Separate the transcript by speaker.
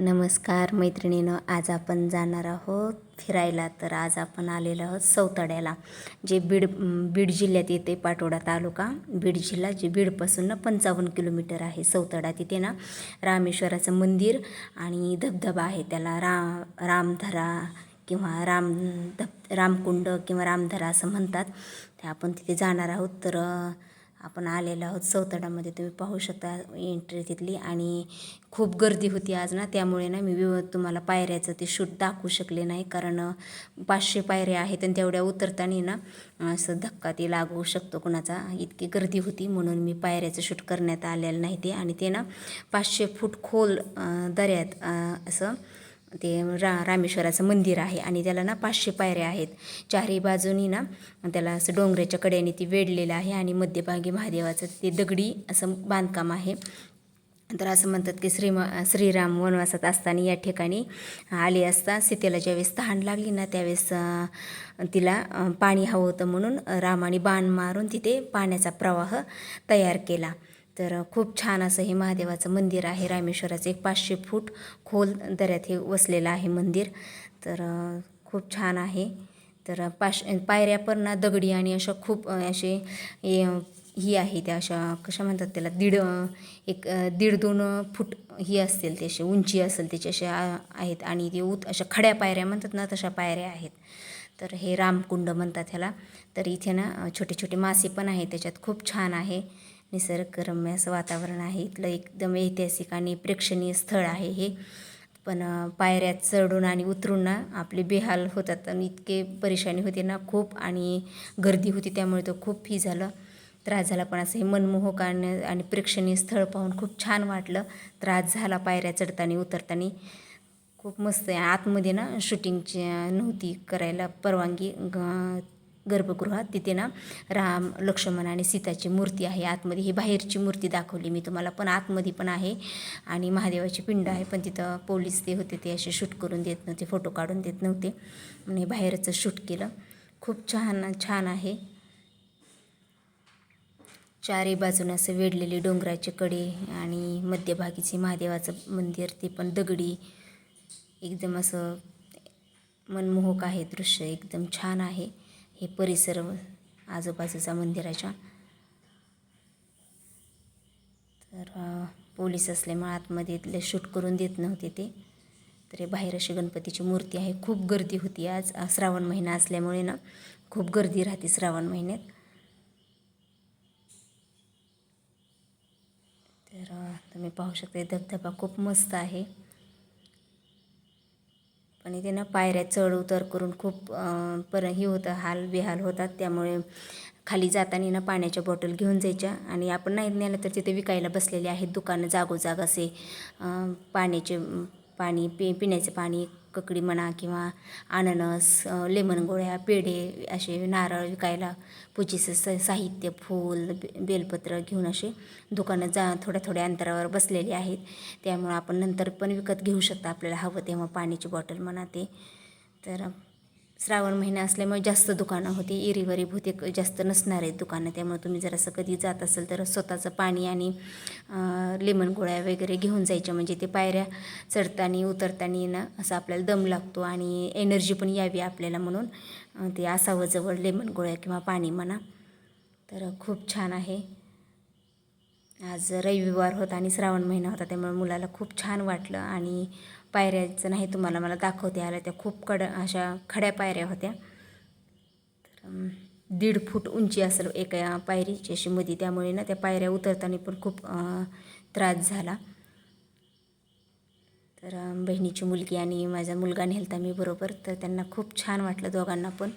Speaker 1: नमस्कार मैत्रिणीनं आज आपण जाणार आहोत फिरायला. तर आज आपण आलेलो आहोत सौताड्याला जे बीड बीड जिल्ह्यात येते पाटोडा तालुका. बीड जिल्हा जे बीडपासून ना पंचावन्न किलोमीटर आहे सौताडा तिथे ना रामेश्वराचं मंदिर आणि धबधबा आहे. त्याला रा रामधरा किंवा राम धब रामकुंड किंवा रामधरा असं म्हणतात. ते आपण तिथे जाणार आहोत. तर आपण आलेलो आहोत. चौतडामध्ये तुम्ही पाहू शकता एंट्री तिथली आणि खूप गर्दी होती आज ना. त्यामुळे ना मी व्यव तुम्हाला पायऱ्याचं ते शूट दाखवू शकले नाही. कारण पाचशे पायऱ्या आहेत आणि तेवढ्या उतरताना ना असं धक्का ते लागू शकतो कुणाचा. इतकी गर्दी होती म्हणून मी पायऱ्याचं शूट करण्यात आलेलं नाही ते. आणि ते ना पाचशे फूट खोल दऱ्यात असं ते रा रामेश्वराचं मंदिर आहे आणि त्याला ना पाचशे पायऱ्या आहेत. चारही बाजूनी ना त्याला असं डोंगराच्या कड्याने ती वेढलेलं आहे आणि मध्यभागी महादेवाचं ते दगडी असं बांधकाम आहे. तर असं म्हणतात की श्रीम श्रीराम वनवासात असताना या ठिकाणी आले असता सीतेला ज्यावेळेस तहान लागली ना त्यावेळेस तिला पाणी हवं होतं म्हणून रामाने बाण मारून तिथे पाण्याचा प्रवाह तयार केला. तर खूप छान असं हे महादेवाचं मंदिर आहे. रामेश्वराचं एक पाचशे फूट खोल दऱ्यात हे वसलेलं आहे मंदिर. तर खूप छान आहे. तर पाश पायऱ्या पण ना दगडी आणि अशा खूप असे ही आहे त्या अशा कशा म्हणतात त्याला दीड एक दीड दोन फूट ही असतील ते असे उंची असेल त्याचे असे आहेत आणि ते उत अशा खड्या पायऱ्या म्हणतात ना तशा पायऱ्या आहेत. तर हे रामकुंड म्हणतात ह्याला. तर इथे ना छोटे छोटे मासे पण आहेत त्याच्यात. खूप छान आहे. निसर्गरम्य असं वातावरण आहे. इथलं एकदम ऐतिहासिक आणि प्रेक्षणीय स्थळ आहे हे. पण पायऱ्या पायऱ्यात चढून आणि उतरून ना आपले बेहाल होतात आणि इतके परेशानी होते ना खूप आणि गर्दी होती त्यामुळे तो खूप फी झालं. त्रास झाला पण असं हे मनमोहक आणि आणि प्रेक्षणीय स्थळ पाहून खूप छान वाटलं. त्रास झाला पायऱ्या चढताना उतरताना. खूप मस्त आहे. आतमध्ये ना शूटिंगची नव्हती करायला परवानगी ग गर्भगृहात. तिथे ना राम लक्ष्मण आणि सीताची मूर्ती आहे. आतमध्ये ही बाहेरची मूर्ती दाखवली मी तुम्हाला. पण आतमध्ये पण आहे आणि महादेवाची पिंड आहे. पण तिथं पोलीस ते होते ते असे शूट करून देत नव्हते फोटो काढून देत नव्हते. आणि बाहेरचं शूट केलं. खूप छान छान आहे. चारही बाजूने असं वेढलेले डोंगराचे कडे आणि मध्यभागीचे महादेवाचं मंदिर ते पण दगडी. एकदम असं मनमोहक आहे दृश्य एकदम छान आहे. हे परिसर आजूबाजूचा मंदिराच्या. तर पोलीस असल्यामुळे आतमध्ये इथले शूट करून देत नव्हते ते. तर हे बाहेर अशी गणपतीची मूर्ती आहे. खूप गर्दी होती आज. श्रावण महिना असल्यामुळे ना खूप गर्दी राहते श्रावण महिन्यात. तर तुम्ही पाहू शकता धबधबा खूप मस्त आहे. पण इथे ना पायऱ्या चढ उतर करून खूप पर हे होतं हाल बेहाल होतात. त्यामुळे खाली जाताना ना पाण्याच्या बॉटल घेऊन जायच्या. आणि आपण नाही नेलं तर तिथे विकायला बसलेले आहेत दुकानं जागोजाग असे. पाण्याचे पाणी पि पिण्याचे पाणी ककडी म्हणा किंवा अननस लेमन गोळ्या पेढे असे नारळ विकायला पूजेचं स साहित्य फूल बे बेलपत्र घेऊन असे दुकानं जा थोड्या थोड्या अंतरावर बसलेली आहेत. त्यामुळं आपण नंतर पण विकत घेऊ शकता. आपल्याला हवं तेव्हा पाण्याची बॉटल म्हणा ते. तर श्रावण महिना असल्यामुळे जास्त दुकानं होती इरीवरी बहुतेक जास्त नसणार आहेत दुकानं त्यामुळे तुम्ही जर असं कधी जात असेल तर स्वतःचं पाणी आणि लेमन गोळ्या वगैरे घेऊन जायच्या म्हणजे ते पायऱ्या चढताना उतरताना ना असं आपल्याला दम लागतो आणि एनर्जी पण यावी आपल्याला म्हणून ते असावं जवळ लेमन गोळ्या किंवा पाणी म्हणा. तर खूप छान आहे. आज रविवार होता आणि श्रावण महिना होता त्यामुळे मुलाला खूप छान वाटलं आणि पायऱ्याचं नाही तुम्हाला मला दाखवते आल्या त्या खूप कड अशा खड्या पायऱ्या होत्या. तर दीड फूट उंची असेल एका पायरीची अशी मधी त्यामुळे ना त्या पायऱ्या उतरताना पण खूप त्रास झाला. तर बहिणीची मुलगी आणि माझा मुलगा नेलता मी बरोबर तर त्यांना खूप छान वाटलं दोघांना पण.